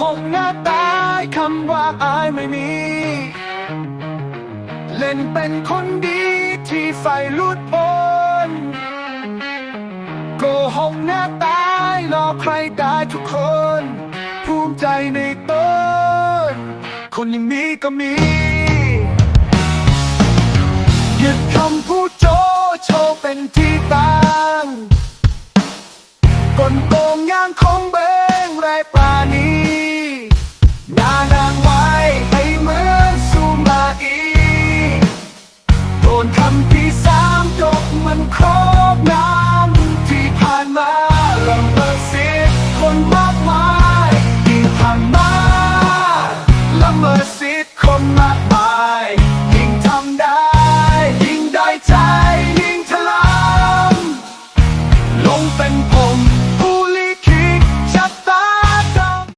หกหน้าตายคำว่าอายไม่มี เล่นเป็นคนดีที่ไฟลุดพ้นโกหกหน้าตายหลอกใครได้ทุกคน ภูมิใจในตนคนอย่างนี้ก็มีหยุดคำพูดโจโชเป็นที่ตั้งกลโกงงานของเบงไรปราณี